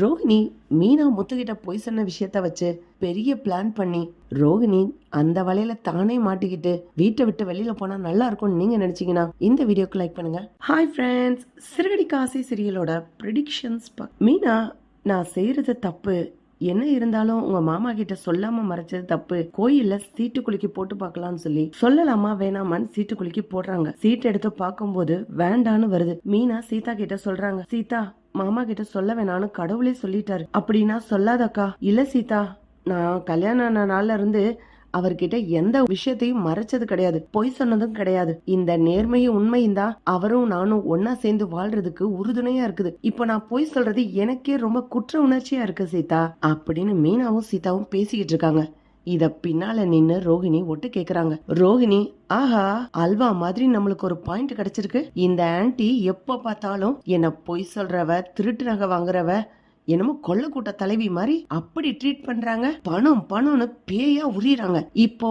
ரோஹிணி மீனா முத்துக்கிட்ட போய் சொன்ன விஷயத்த வச்சு பெரிய பிளான் பண்ணி ரோஹிணி அந்த வலையில தானே மாட்டிக்கிட்டு வீட்டை விட்டு வெளியில போனா நல்லா இருக்கும்னு நீங்க நினைச்சீங்கன்னா இந்த வீடியோக்கு லைக் பண்ணுங்க. ஹாய் ஃப்ரெண்ட்ஸ் சிறுகடி காசி சீரியலோட ப்ரிடிக்ஷன்ஸ் மீனா நான் செய்யறது தப்பு. என்ன இருந்தாலும் உங்க மாமா கிட்ட சொல்லாம மறைச்சது தப்பு. கோயில்ல சீட்டு குலுக்கி போட்டு பாக்கலாம்னு சொல்லி சொல்லலாமா வேணாமான்னு சீட்டு குலுக்கி போடுறாங்க. சீட் எடுத்து பார்க்கும்போது வேண்டான்னு வருது. மீனா சீதா கிட்ட சொல்றாங்க சீதா மாமா கிட்ட சொல்ல வேணாம்னு கடவுளே சொல்லிட்டாரு. அப்படின்னா சொல்லாதக்கா. இல்ல சீதா நான் கல்யாணம் ஆன நாள்ல இருந்து அவர்கிட்ட எந்த விஷயத்தையும் மறைச்சது கிடையாது. பொய் சொன்னதும் கிடையாது. இந்த நேர்மையும் உண்மையும் தான் அவரும் நானும் ஒன்னா சேர்ந்து வாழ்றதுக்கு உறுதுணையா இருக்குது. இப்ப நான் பொய் சொல்றது எனக்கே ரொம்ப குற்ற உணர்ச்சியா இருக்கு சீதா. அப்படின்னு மீனாவும் சீதாவும் பேசிக்கிட்டு இருக்காங்க. இத பின்னால நின்னு ரோஹிணி ஒட்டு கேக்குறாங்க. ரோஹிணி ஆஹா அல்வா மாதிரி நம்மளுக்கு ஒரு பாயிண்ட் கிடைச்சிருக்கு. இந்த ஆன்டி எப்ப பார்த்தாலும் என்ன பொய் சொல்றவ திருட்டு நகை வாங்குறவ என்னமோ கொள்ள கூட்ட தலைவி மாதிரி அப்படி ட்ரீட் பண்றாங்க. பணம் பணம்னு பேயா உரியறாங்க. இப்போ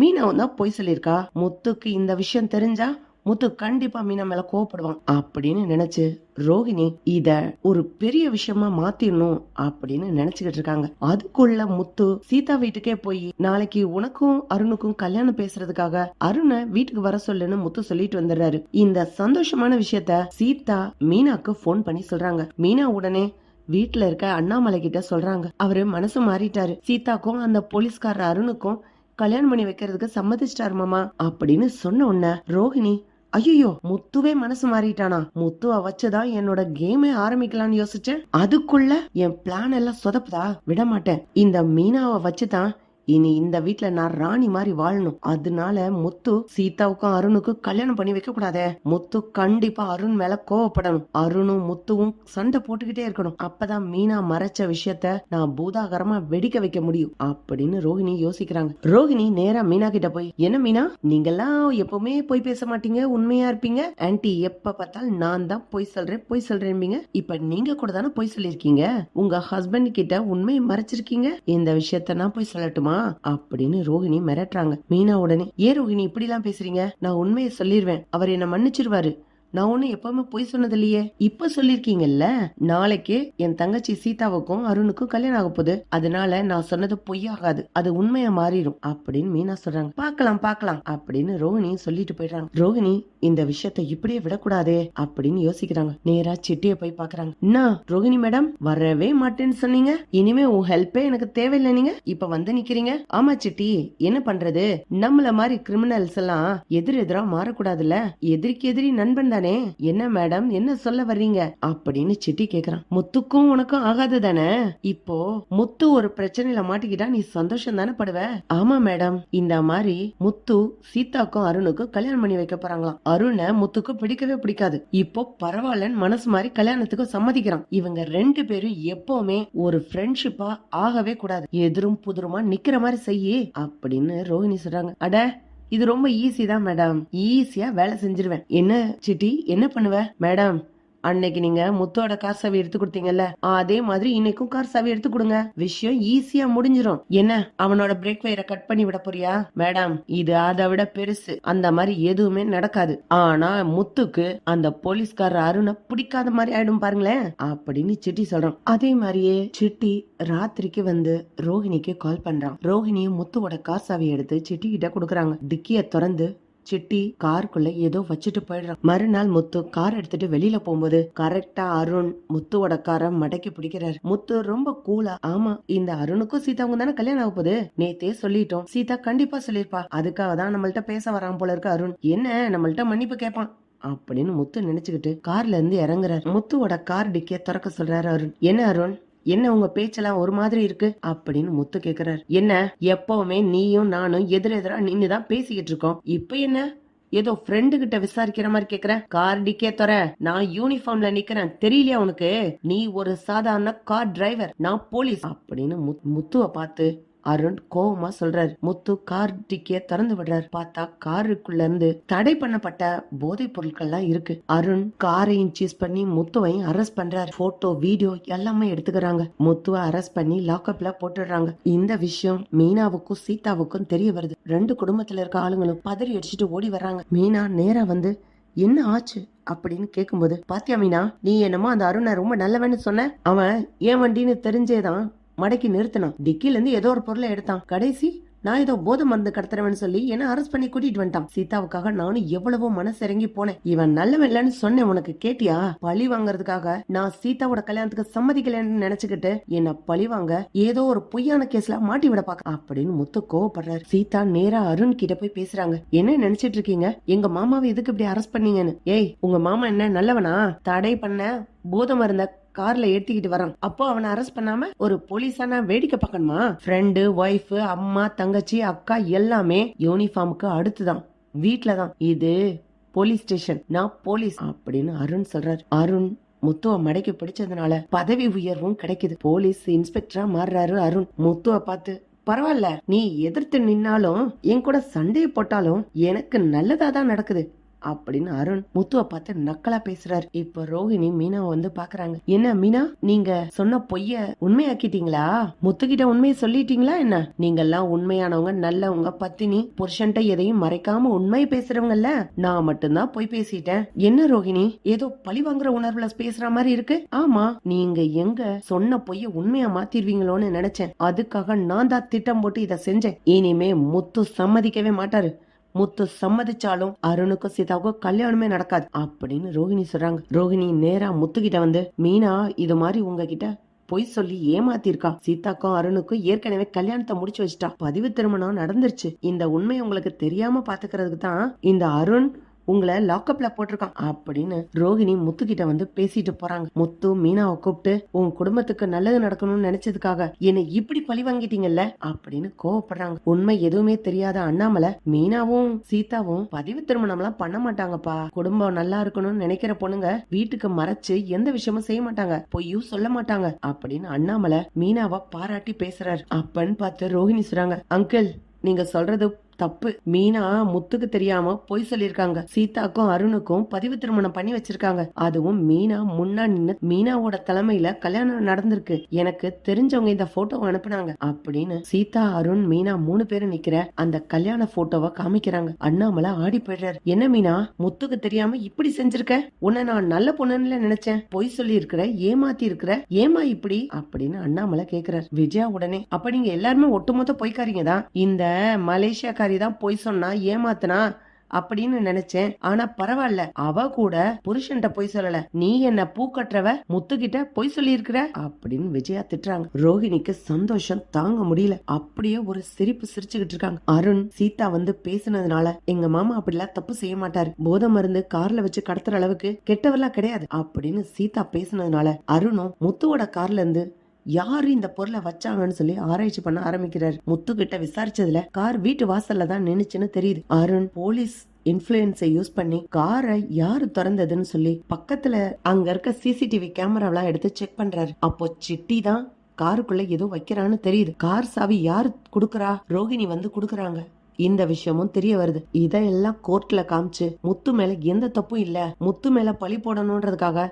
மீனவன் தான் பொய் சொல்லியிருக்கா? முத்துக்கு இந்த விஷயம் தெரிஞ்சா முத்து கண்டிப்பா மீனா மேல கோவப்படுவான். அப்படின்னு நினைச்சு ரோஹிணி இத ஒரு பெரிய விஷயமா மாத்திடணும் அப்படின்னு நினைச்சுக்கிட்டு இருக்காங்க. அதுக்குள்ள முத்து சீதா வீட்டுக்கே போய் நாளைக்கு உனக்கும் அருணுக்கும் கல்யாணம் பேசுறதுக்காக அருணை வீட்டுக்கு வர சொல்லுன்னு முத்து சொல்லிட்டு வந்துடுறாரு. இந்த சந்தோஷமான விஷயத்த சீதா மீனாக்கு ஃபோன் பண்ணி சொல்றாங்க. மீனா உடனே வீட்டுல இருக்க அண்ணாமலை கிட்ட சொல்றாங்க. அவரு மனசு மாறிட்டாரு. சீதாக்கும் அந்த போலீஸ்காரர் அருணுக்கும் கல்யாணம் பண்ணி வைக்கிறதுக்கு சம்மதிச்சிட்டாரு மாமா. அப்படின்னு சொன்ன உடனே ரோஹிணி ஐயோ முத்துவே மனசு மாறிட்டானா? முத்துவ வச்சுதான் என்னோட கேமே ஆரம்பிக்கலாம்னு யோசிச்சேன். அதுக்குள்ள என் பிளான் எல்லாம் சொதப்புதா? விட மாட்டேன் இந்த மீனாவை வச்சுதான் இனி இந்த வீட்டுல நான் ராணி மாதிரி வாழணும். அதனால முத்து சீதாவுக்கும் அருணுக்கும் கல்யாணம் பண்ணி வைக்க கூடாதே. முத்து கண்டிப்பா அருண் மேல கோவப்படணும். அருணும் முத்துவும் சண்டை போட்டுக்கிட்டே இருக்கணும். அப்பதான் மீனா மறைச்ச விஷயத்த நான் பூதாகரமா வெடிக்க வைக்க முடியும். அப்படின்னு ரோஹிணி யோசிக்கிறாங்க. ரோஹிணி நேரா மீனா கிட்ட போய் என்ன மீனா? நீங்கெல்லாம் எப்பவுமே போய் பேச மாட்டீங்க உண்மையா இருப்பீங்க? ஆன்டி எப்ப பார்த்தாலும் நான் தான் போய் சொல்றேன் போய் சொல்றேன்பீங்க இப்ப நீங்க கூட தானே போய் சொல்லிருக்கீங்க உங்க ஹஸ்பண்ட் கிட்ட உண்மையை மறைச்சிருக்கீங்க? இந்த விஷயத்த நான் போய் சொல்லட்டுமா? அப்படின்னு ரோஹிணி மிரட்டுறாங்க. மீனா உடனே ஏன் ரோஹிணி இப்படி எல்லாம் பேசுறீங்க? நான் உண்மையை சொல்லிருவேன். அவர் என்ன மன்னிச்சிருவாரு. நான் ஒண்ணு எப்பவுமே பொய் சொன்னது இல்லையே. இப்ப சொல்லிருக்கீங்கல்ல? நாளைக்கு என் தங்கச்சி சீதாவுக்கும் அருணுக்கும் கல்யாணம் ஆக போகுது. அதனால நான் சொன்னது பொய்யாகாது. அது உண்மையா மாறிடும். அப்படின்னு மீனா சொல்றாங்க. பாக்கலாம் பாக்கலாம் அப்படின்னு ரோஹிணி சொல்லிட்டு போயிடுறாங்க. ரோஹிணி இந்த விஷயத்த இப்படியே விடக்கூடாதே அப்படின்னு யோசிக்கிறாங்க. நேரா சிட்டிய போய் பாக்குறாங்க என்ன ரோஹிணி மேடம் வரவே மாட்டேன்னு சொன்னீங்க. இனிமே உன் ஹெல்ப்பே எனக்கு தேவையில்லை நீங்க. இப்ப வந்து நிக்கிறீங்க. ஆமா சிட்டி என்ன பண்றது? நம்மள மாதிரி கிரிமினல்ஸ் எல்லாம் எதிர் எதிரா மாறக்கூடாதுல்ல. எதிரிக்கு எதிரி நண்பன் என்ன மேடம் என்ன சொல்ல வர்றீங்க? அப்படின்னு சிட்டி கேக்குறான். முத்துக்கும் உனக்கும் ஆகாது தானே? இப்போ முத்து ஒரு பிரச்சனையில மாட்டிக்கிட்டா நீ சந்தோஷம் தானே படுவ? ஆமா மேடம். இந்த மாதிரி முத்து சீதாக்கும் அருணுக்கும் கல்யாணம் பண்ணி வைக்க போறாங்களாம். அருணை முத்துக்கு பிடிக்கவே பிடிக்காது. இப்போ பரவாயில்லன்னு மனசு மாதிரி கல்யாணத்துக்கு சம்மதிக்கிறான். இவங்க ரெண்டு பேரும் எப்பவுமே ஒரு ஃப்ரெண்ட்ஷிப்பா ஆகவே கூடாது. எதிரும் புதிருமா நிக்கிற மாதிரி செய்யி அப்படின்னு ரோஹிணி சொல்றாங்க. அட இது ரொம்ப ஈஸி தான் மேடம் ஈஸியா வேலை செஞ்சிருவேன். என்ன சிட்டி? என்ன பண்ணுவ மேடம் அன்னைக்கு நீங்க முத்தோட கார் சாவி எடுத்து கொடுத்தீங்கல்ல? அதே மாதிரி இன்னைக்கும் கார் சாவி எடுத்து கொடுங்க. விஷயம் ஈஸியா முடிஞ்சிரும். என்ன? அவனோட பிரேக் வயரை கட் பண்ணி விட போறியா? மேடம் இது அதை விட பெருசு. அந்த மாதிரி எதுவுமே நடக்காது. ஆனா முத்துக்கு அந்த போலீஸ்காரர் அருணை பிடிக்காத மாதிரி ஆயிடும் பாருங்களேன். அப்படின்னு சிட்டி சொல்றான். அதே மாதிரியே சிட்டி ராத்திரிக்கு வந்து ரோஹிணிக்கு கால் பண்றான். ரோஹிணியும் முத்துவோட கார் சாவி எடுத்து சிட்டி கிட்ட கொடுக்குறாங்க. டிக்கிய திறந்து சிட்டி காருக்குள்ள ஏதோ வச்சுட்டு போயிடுறான். மறுநாள் முத்து கார் எடுத்துட்டு வெளியில போகும்போது கரெக்டா அருண் முத்துவோட காரை மடக்கி பிடிக்கிறாரு. முத்து ரொம்ப கூலா ஆமா இந்த அருணுக்கும் சீதாவுக்கும் தானே கல்யாணம் ஆக போகுது? நேத்தே சொல்லிட்டோம். சீதா கண்டிப்பா சொல்லிருப்பா அதுக்காக தான் நம்மள்ட்ட பேச வரான் போல இருக்கு அருண். என்ன நம்மள்ட்ட மன்னிப்பு கேட்பான் அப்படின்னு முத்து நினைச்சுக்கிட்டு கார்ல இருந்து இறங்குறாரு. முத்துவோட கார் டிக்கிய திறக்க சொல்றாரு அருண். என்ன அருண்? என்ன உங்க பேச்செல்லாம் ஒரு மாதிரி இருக்கு? அப்படின்னு முத்து கேக்குறாரு. என்ன எப்பவுமே நீயும் நானும் எதிரெதிரா நின்னுதான் பேசிக்கிட்டு இருக்கோம். இப்ப என்ன? ஏதோ ஃப்ரெண்டு கிட்ட விசாரிக்கிற மாதிரி கேக்குற. கார் டிக்கே தர நான் யூனிஃபார்ம்ல நிக்கிறேன். தெரியலையா உனக்கு? நீ ஒரு சாதாரண கார் டிரைவர் நான் போலீஸ் அப்படின்னு முத்- முத்துவ பார்த்து அருண் கோபமா சொல்றாரு. முத்து கார் டிக்கிய திறந்து விடுறாரு. பார்த்தா காருக்குள்ள இருந்து தடை பண்ணப்பட்ட போதைப் பொருட்கள்லாம் இருக்கு. அருண் காரையும் சீஸ் பண்ணி முத்துவையும் அரெஸ்ட் பண்றாரு. போட்டோ வீடியோ எல்லாமே எடுத்துக்கிறாங்க. முத்துவை அரெஸ்ட் பண்ணி லாக்அப்ல போட்டுடுறாங்க. இந்த விஷயம் மீனாவுக்கும் சீதாவுக்கும் தெரிய வருது. ரெண்டு குடும்பத்துல இருக்க ஆளுங்களும் பதறி அடிச்சுட்டு ஓடி வர்றாங்க. மீனா நேரா வந்து என்ன ஆச்சு? அப்படின்னு கேட்கும்போது பாத்தியா மீனா நீ என்னமோ அந்த அருணை ரொம்ப நல்லவன்னு சொன்ன. அவன் ஏன் வண்டின்னு தெரிஞ்சேதான் மடக்கி நிறுத்தினான் டிக்கில இருந்து ஏதோ ஒரு பொருளை எடுத்தான். கடைசி நான் ஏதோ போதை மருந்து கடத்துறவன் சொல்லி என்ன அரெஸ்ட் பண்ணி கூட்டிட்டு வந்துட்டான். சீதாவுக்காக நானும் எவ்வளவோ மனசிறங்கி போனேன். இவன் நல்லவன் இல்லைன்னு சொன்னேன் உனக்கு கேட்டியா? பழி வாங்குறதுக்காக நான் சீதாவோட கல்யாணத்துக்கு சம்மதிக்கலன்னு நினைச்சுக்கிட்டு என்ன பழி வாங்க ஏதோ ஒரு பொய்யான கேஸ்ல மாட்டி விட பாக்க அப்படின்னு முத்து கோவப்படுறாரு. சீதா நேரா அருண் கிட்ட போய் பேசுறாங்க. என்ன நினைச்சிட்டு இருக்கீங்க? எங்க மாமாவை எதுக்கு இப்படி அரெஸ்ட் பண்ணீங்கன்னு? ஏய் உங்க மாமா என்ன நல்லவனா? தடை பண்ண போதை மருந்த கார்ல ஏத்திக்கிட்டு வரான். அப்போ அவனை அரெஸ்ட் பண்ணாம ஒரு போலீஸான வேடிக்கை பார்க்கணுமா? ஃப்ரெண்டு ஒய்ஃப் அம்மா தங்கச்சி அக்கா எல்லாமே யூனிஃபார்முக்கு அடுத்துதான். வீட்ல தான் இது போலீஸ் ஸ்டேஷன் நான் போலீஸ் அப்படின்னு அருண் சொல்றாரு. அருண் முத்துவ மடைக்கு பிடிச்சதுனால பதவி உயர்வும் கிடைக்குது. போலீஸ் இன்ஸ்பெக்டரா மாறுறாரு அருண். முத்துவ பார்த்து பரவாயில்ல நீ எதிர்த்து நின்னாலும் என் கூட சண்டையை போட்டாலும் எனக்கு நல்லதா தான் நடக்குது. அப்படின்னு அருண் முத்துவை பார்த்து நக்கலா பேசுறாரு. இப்ப ரோஹிணி மீனாவை வந்து பாக்குறாங்க என்ன மீனா நீங்க சொன்ன பொய்ய உண்மையாக்கிட்டீங்களா? முத்துக்கிட்ட உண்மையை சொல்லிட்டீங்களா என்ன? நீங்க எல்லாம் உண்மையானவங்க நல்லவங்க பத்தினி புருஷன்ட்ட எதையும் மறைக்காம உண்மை பேசுறவங்கல்ல. நான் மட்டும்தான் போய் பேசிட்டேன். என்ன ரோஹிணி ஏதோ பழி வாங்குற உணர்வுல பேசுற மாதிரி இருக்கு? ஆமா நீங்க எங்க சொன்ன பொய்ய உண்மையா மாத்திருவீங்களோன்னு நினைச்சேன். அதுக்காக நான் தான் திட்டம் போட்டு இதை செஞ்சேன். இனிமே முத்து சம்மதிக்கவே மாட்டாரு. முத்து சம்மதிச்சாலும் அருணுக்கும் சீதாவுக்கும் கல்யாணமே நடக்காது அப்படின்னு ரோஹிணி சொல்றாங்க. ரோஹிணி நேரா முத்துக்கிட்ட வந்து மீனா இது மாதிரி உங்ககிட்ட பொய் சொல்லி ஏமாத்திருக்கா சீதாக்கும் அருணுக்கும் ஏற்கனவே கல்யாணத்தை முடிச்சு வச்சுட்டா. பதிவு திருமணம் நடந்துருச்சு. இந்த உண்மை உங்களுக்கு தெரியாம பாத்துக்கிறதுக்கு தான் இந்த அருண் உங்களை லாக்அப்ல போட்டிருக்கான் அப்படின்னு ரோஹிணி முத்து கிட்ட வந்து பேசிட்டு போறாங்க. முத்து மீனாவை கூப்பிட்டு உன் குடும்பத்துக்கு நல்லது நடக்கணும்னு நினைச்சதுக்காக என்னை இப்படி பழி வாங்கிட்டீங்கல்ல? அப்படின்னு கோவப்படுறாங்க. உண்மை எதுவுமே தெரியாத அண்ணாமலை மீனாவும் சீதாவும் பதிவு திருமணம் எல்லாம் பண்ண மாட்டாங்கப்பா. குடும்பம் நல்லா இருக்கணும்னு நினைக்கிற பொண்ணுங்க வீட்டுக்கு மறைச்சு எந்த விஷயமும் செய்ய மாட்டாங்க. பொய்யும் சொல்ல மாட்டாங்க அப்படின்னு அண்ணாமலை மீனாவை பாராட்டி பேசுறாரு. அப்பன்னு பார்த்து ரோஹிணி சொல்றாங்க அங்கிள் நீங்க சொல்றது தப்பு. மீனா முத்துக்கு தெரியாம பொய் சொல்லிருக்காங்க சீதாக்கும் அருணுக்கும் பதிவு திருமணம் பண்ணி வச்சிருக்காங்க. அதுவும் மீனா முன்னா நின்னு மீனாவோட தலைமையில கல்யாணம் நடந்திருக்கு. எனக்கு தெரிஞ்சவங்க இந்த போட்டோவை அனுப்புனாங்க. அப்படின்னு சீதா அருண் மீனா மூணு பேரும் நிக்கிற அந்த கல்யாண போட்டோவை காமிக்கிறாங்க. அண்ணாமலை ஆடி போயிடுறாரு. என்ன மீனா முத்துக்கு தெரியாம இப்படி செஞ்சிருக்க? உன்னை நான் நல்ல பொண்ணுன்னு நினைச்சேன். பொய் சொல்லி இருக்கிற ஏமாத்தி இருக்கிற ஏமா இப்படி? அப்படின்னு அண்ணாமலை கேக்குறாரு. விஜயா உடனே அப்ப நீங்க எல்லாருமே ஒட்டுமொத்த பொய்க்காரீங்க தான். இந்த மலேசியாக்காரி தான் பொய் சொன்னா ஏமாத்துனா அப்படின்னு நினைச்சேன். ஆனா பரவாயில்ல அவ கூட புருஷன்ட்ட பொய் சொல்லல. நீ என்ன பூ கட்டுறவ? முத்துக்கிட்ட பொய் சொல்லியிருக்கிற? அப்படின்னு விஜயா திட்டுறாங்க. ரோஹிணிக்கு சந்தோஷம் தாங்க முடியல. அப்படியே ஒரு சிரிப்பு சிரிச்சுக்கிட்டு இருக்காங்க. அருண் சீதா வந்து பேசுனதுனால எங்க மாமா அப்படிலாம் தப்பு செய்ய மாட்டாரு. போதை மருந்து கார்ல வச்சு கடத்துற அளவுக்கு கெட்டவர்லாம் கிடையாது. அப்படின்னு சீதா பேசினதுனால அருணும் முத்துவோட கார்ல இருந்து யார் இந்த பொருளை வச்சாங்கன்னு சொல்லி ஆராய்ச்சி பண்ண ஆரம்பிக்கிறார். முத்து கிட்ட விசாரிச்சதுல கார் வீட்டு வாசல்ல தான் நின்னுச்சுன்னு தெரியுது. அருண் போலீஸ் இன்ஃப்ளூயன்ஸை யூஸ் பண்ணி காரை யாரு திறந்ததுன்னு சொல்லி பக்கத்துல அங்க இருக்க சிசிடிவி கேமராவெல்லாம் எடுத்து செக் பண்றாரு. அப்போ சிட்டி தான் காருக்குள்ள ஏதோ வைக்கிறான்னு தெரியுது. கார் சாவி யாரு குடுக்கறா? ரோகிணி வந்து குடுக்கறாங்க. இந்த விஷயமும் தெரிய வருது. இதையெல்லாம் கோர்ட்ல காமிச்சு முத்து மேல எந்த தப்பும் இல்ல. முத்து மேல பழி போடணும்ன்றதுக்காக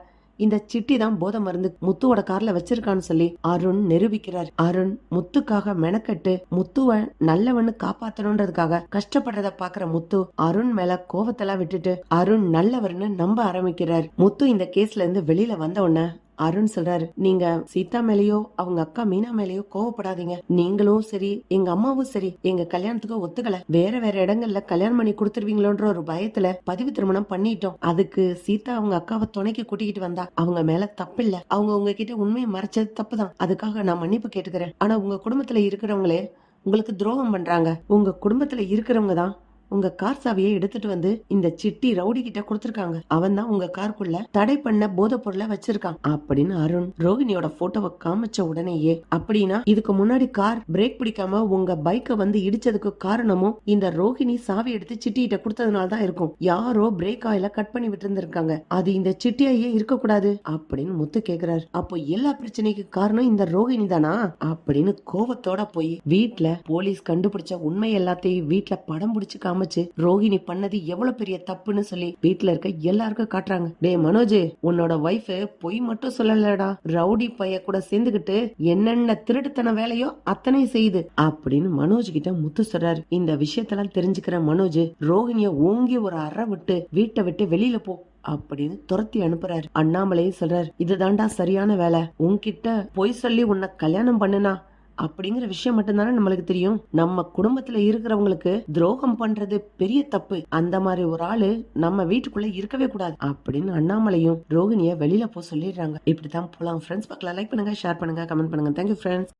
இந்த சிட்டி தான் போதை மருந்து முத்துவோட கார்ல வச்சிருக்கான்னு சொல்லி அருண் நிரூபிக்கிறார். அருண் முத்துக்காக மெனக்கட்டு முத்துவ நல்லவன்னு காப்பாத்தணும்ன்றதுக்காக கஷ்டப்படுறத பாக்குற முத்து அருண் மேல கோவத்தெல்லாம் விட்டுட்டு அருண் நல்லவர்னு நம்ப ஆரம்பிக்கிறார். முத்து இந்த கேஸ்ல இருந்து வெளியில வந்த உடனே அருண் சொல்றாரு நீங்க சீதா மேலயோ அவங்க அக்கா மீனா மேலயோ கோவப்படாதீங்க. நீங்களும் சரி எங்க அம்மாவும் சரி எங்க கல்யாணத்துக்கு ஒத்துக்கல. வேற வேற இடங்கள்ல கல்யாணம் பண்ணி கொடுத்துருவீங்களோன்ற ஒரு பயத்துல பதிவு திருமணம் பண்ணிட்டோம். அதுக்கு சீதா அவங்க அக்காவை துணைக்கு கூட்டிக்கிட்டு வந்தா அவங்க மேல தப்பில்ல. அவங்க உங்ககிட்ட உண்மையை மறைச்சது தப்புதான். அதுக்காக நான் மன்னிப்பு கேட்டுக்கிறேன். ஆனா உங்க குடும்பத்துல இருக்கிறவங்களே உங்களுக்கு துரோகம் பண்றாங்க. உங்க குடும்பத்துல இருக்கிறவங்க தான் உங்க கார் சாவியை எடுத்துட்டு வந்து இந்த சிட்டி ரவுடி கிட்ட கொடுத்துருக்காங்க. அவன் தான் உங்க காருக்குள்ள தடை பண்ண போதை பொருளை வச்சிருக்கான். அப்படின்னு அருண் ரோஹிணியோட போட்டோவை காமிச்ச உடனேயே அப்படின்னா இதுக்கு முன்னாடி கார் பிரேக் பிடிக்காம உங்க பைக்கை வந்து இடிச்சதுக்கு காரணமும் இந்த ரோஹிணி சாவி எடுத்து சிட்டி கிட்ட கொடுத்ததுனால தான் இருக்கும். யாரோ பிரேக் ஆயில கட் பண்ணி விட்டு இருந்திருக்காங்க அது இந்த சிட்டியாயே இருக்க கூடாது அப்படின்னு முத்து கேக்குறாரு. அப்போ எல்லா பிரச்சனைக்கு காரணம் இந்த ரோஹிணி தானா? அப்படின்னு கோவத்தோட போய் வீட்டுல போலீஸ் கண்டுபிடிச்ச உண்மை எல்லாத்தையும் வீட்டுல படம் பிடிச்சிக்காம சமைச்சு ரோஹிணி பண்ணது எவ்வளவு பெரிய தப்புன்னு சொல்லி வீட்டுல இருக்க எல்லாருக்கும் காட்டுறாங்க. டேய் மனோஜ் உன்னோட ஒய்ஃப் பொய் மட்டும் சொல்லலடா. ரவுடி பைய கூட சேர்ந்துகிட்டு என்னென்ன திருட்டுத்தன வேலையோ அத்தனை செய்யுது அப்படின்னு மனோஜ் கிட்ட முத்து சொல்றாரு. இந்த விஷயத்தெல்லாம் தெரிஞ்சுக்கிற மனோஜ் ரோஹிணிய ஓங்கி ஒரு அறை விட்டு வீட்டை விட்டு வெளியில போ அப்படின்னு துரத்தி அனுப்புறாரு. அண்ணாமலையும் சொல்றாரு இதுதான்டா சரியான வேலை. உன்கிட்ட பொய் சொல்லி உன்னை கல்யாணம் பண்ணுனா அப்படிங்கிற விஷயம் மட்டும்தானே நம்மளுக்கு தெரியும். நம்ம குடும்பத்துல இருக்கிறவங்களுக்கு துரோகம் பண்றது பெரிய தப்பு. அந்த மாதிரி ஒரு ஆளு நம்ம வீட்டுக்குள்ள இருக்கவே கூடாது. அப்படின்னு அண்ணாமலையும் ரோகிணிய வெளியில போ சொல்லிடுறாங்க. இப்படித்தான் போலாம். ஃப்ரெண்ட்ஸ் பக்கம் லைக் பண்ணுங்க ஷேர் பண்ணுங்க கமெண்ட் பண்ணுங்க. Thank you friends